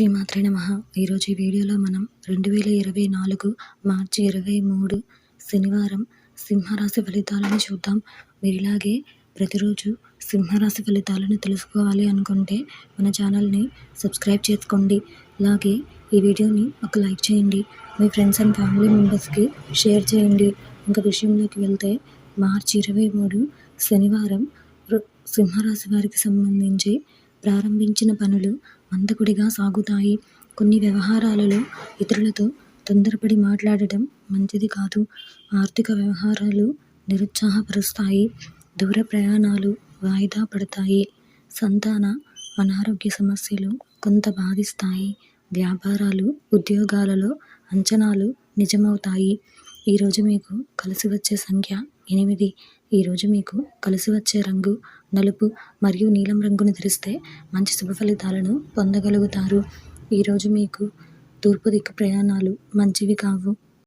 శ్రీమాత్రే నమ. ఈరోజు ఈ వీడియోలో మనం రెండు వేల ఇరవై నాలుగు మార్చి ఇరవై మూడు శనివారం సింహరాశి ఫలితాలను చూద్దాం. మీరు ఇలాగే ప్రతిరోజు సింహరాశి ఫలితాలను తెలుసుకోవాలి అనుకుంటే మన ఛానల్ని సబ్స్క్రైబ్ చేసుకోండి. అలాగే ఈ వీడియోని ఒక లైక్ చేయండి. మీ ఫ్రెండ్స్ అండ్ ఫ్యామిలీ మెంబర్స్కి షేర్ చేయండి. ఇంకా విషయంలోకి వెళ్తే మార్చి ఇరవై మూడు శనివారం సింహరాశి వారికి సంబంధించి ప్రారంభించిన పనులు మందకొడిగా సాగుతాయి. కొన్ని వ్యవహారాలలో ఇతరులతో తొందరపడి మాట్లాడటం మంచిది కాదు. ఆర్థిక వ్యవహారాలు నిరుత్సాహపరుస్తాయి. దూర ప్రయాణాలు వాయిదా పడతాయి. సంతాన అనారోగ్య సమస్యలు కొంత బాధిస్తాయి. వ్యాపారాలు ఉద్యోగాలలో అంచనాలు నిజమవుతాయి. ఈరోజు మీకు కలిసి వచ్చే సంఖ్య ఎనిమిది. ఈరోజు మీకు కలిసి వచ్చే రంగు నలుపు మరియు నీలం రంగును ధరిస్తే మంచి శుభ ఫలితాలను పొందగలుగుతారు. ఈరోజు మీకు తూర్పు దిక్కు ప్రయాణాలు మంచివి కావు.